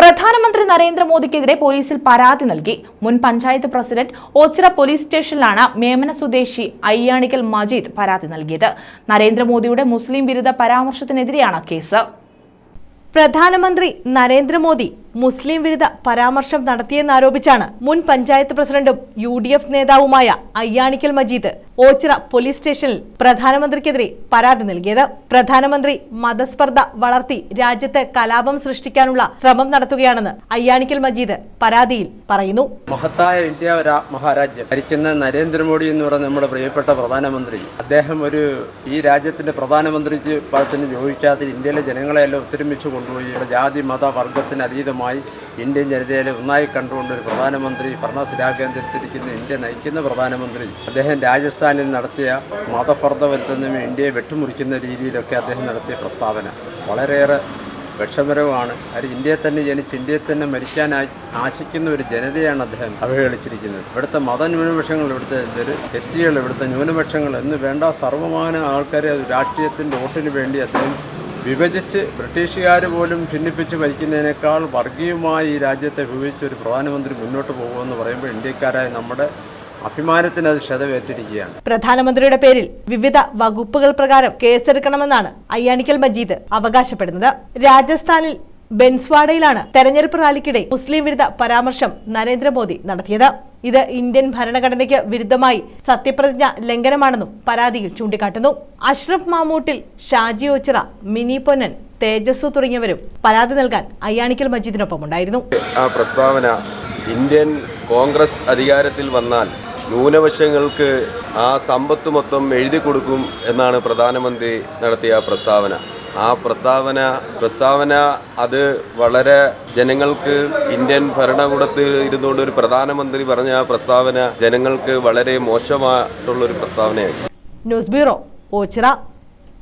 പ്രധാനമന്ത്രി നരേന്ദ്രമോദിക്കെതിരെ പോലീസിൽ പരാതി നൽകി. മുൻ പഞ്ചായത്ത് പ്രസിഡന്റ് ഓച്ചിറ പോലീസ് സ്റ്റേഷനിലാണ് മേമന സ്വദേശി അയ്യാണിക്കൽ മജീദ് പരാതി നൽകിയത്. നരേന്ദ്രമോദിയുടെ മുസ്ലിം വിരുദ്ധ പരാമർശത്തിനെതിരെയാണ് കേസ്. പ്രധാനമന്ത്രി നരേന്ദ്രമോദി മുസ്ലിം വിരുദ്ധ പരാമർശം നടത്തിയെന്നാരോപിച്ചാണ് മുൻ പഞ്ചായത്ത് പ്രസിഡന്റും യു ഡി എഫ് നേതാവുമായ അയ്യാണിക്കൽ മജീദ് ഓച്ചിറ പോലീസ് സ്റ്റേഷനിൽ പ്രധാനമന്ത്രിക്കെതിരെ പരാതി നൽകിയത്. പ്രധാനമന്ത്രി മതസ്പർദ്ധ വളർത്തി രാജ്യത്ത് കലാപം സൃഷ്ടിക്കാനുള്ള ശ്രമം നടത്തുകയാണെന്ന് അയ്യാണിക്കൽ മജീദ് പരാതിയിൽ പറയുന്നു. മഹത്തായ ഇന്ത്യ മഹാരാജ്യം. ഭരിക്കുന്ന നരേന്ദ്രമോദി എന്ന് പറഞ്ഞ നമ്മുടെ പ്രിയപ്പെട്ട പ്രധാനമന്ത്രി അദ്ദേഹം ഒരു ഈ രാജ്യത്തിന്റെ പ്രധാനമന്ത്രിക്ക് പദത്തിന് യോജിക്കാത്ത ഇന്ത്യയിലെ ജനങ്ങളെയെല്ലാം ഒത്തൊരുമിച്ച് കൊണ്ടുപോയി ജാതി മത വർഗത്തിന് അതീതമായി ഇന്ത്യൻ ജനതയെ ഒന്നായി കണ്ടുകൊണ്ട് ഒരു പ്രധാനമന്ത്രി ഭരണശിലാകേന്ദ്രത്തിരിക്കുന്ന ഇന്ത്യ നയിക്കുന്ന പ്രധാനമന്ത്രി. അദ്ദേഹം രാജസ്ഥാനിൽ നടത്തിയ മതപർദ്ധവൽക്കരണം ഇന്ത്യയെ വെട്ടിമുറിക്കുന്ന രീതിയിലൊക്കെ അദ്ദേഹം നടത്തിയ പ്രസ്താവന. വളരെയേറെ വിഷമരവുമാണ് അത് ഇന്ത്യയെ തന്നെ ജനിച്ച് ഇന്ത്യയെ തന്നെ മരിക്കാൻ ആശിക്കുന്ന ഒരു ജനതയാണ് അദ്ദേഹം അവഹേളിച്ചിരിക്കുന്നത്. ഇവിടുത്തെ മതന്യൂനപക്ഷങ്ങൾ ഇവിടുത്തെ എസ് ടികൾ ഇവിടുത്തെ ന്യൂനപക്ഷങ്ങൾ എന്ന് വേണ്ട സർവമാന ആൾക്കാരെ രാഷ്ട്രീയത്തിന്റെ വോട്ടിന് വേണ്ടി അദ്ദേഹം വിഭജിച്ച് ബ്രിട്ടീഷുകാർ പോലും ഭിന്നിപ്പിച്ച് ഭരിക്കുന്നതിനേക്കാൾ വർഗീയമായി ഈ രാജ്യത്തെ വിഭജിച്ച് ഒരു പ്രധാനമന്ത്രി മുന്നോട്ട് പോകുമെന്ന് പറയുമ്പോൾ ഇന്ത്യക്കാരായ നമ്മുടെ അഭിമാനത്തിന് അത് ക്ഷതമേറ്റിരിക്കുകയാണ് പ്രധാനമന്ത്രിയുടെ പേരിൽ വിവിധ വകുപ്പുകൾ പ്രകാരം കേസെടുക്കണമെന്നാണ് അയ്യാണിക്കൽ മജീദ് അവകാശപ്പെടുന്നത്. രാജസ്ഥാനിൽ ബെൻസ്വാഡയിലാണ് തെരഞ്ഞെടുപ്പ് റാലിക്കിടെ മുസ്ലിം വിരുദ്ധ പരാമർശം നരേന്ദ്രമോദി നടത്തിയത്. ഇത് ഇന്ത്യൻ ഭരണഘടനയ്ക്ക് വിരുദ്ധമായി സത്യപ്രതിജ്ഞ ലംഘനമാണെന്നും പരാതിയിൽ ചൂണ്ടിക്കാട്ടുന്നു. അഷ്റഫ് മാമൂട്ടിൽ ഷാജി ഓച്ചിറ മിനി പൊന്നൻ തേജസ്സു തുടങ്ങിയവരും പരാതി നൽകാൻ അയ്യാണിക്കൽ മജീദിനൊപ്പം ഉണ്ടായിരുന്നു ആ പ്രസ്താവന ഇന്ത്യൻ കോൺഗ്രസ് അധികാരത്തിൽ വന്നാൽ ന്യൂനപക്ഷങ്ങൾക്ക് ആ സമ്പത്ത് മൊത്തം എഴുതി കൊടുക്കും എന്നാണ് പ്രധാനമന്ത്രി നടത്തിയ പ്രസ്താവന. ആ പ്രസ്താവന പ്രസ്താവന അത് വളരെ ജനങ്ങൾക്ക് ഇന്ത്യൻ ഭരണകൂടത്തിൽ ഇരുന്നുകൊണ്ട് ഒരു പ്രധാനമന്ത്രി പറഞ്ഞ ആ പ്രസ്താവന ജനങ്ങൾക്ക് വളരെ മോശമായിട്ടുള്ളൊരു പ്രസ്താവനയായി. News bureau Ochira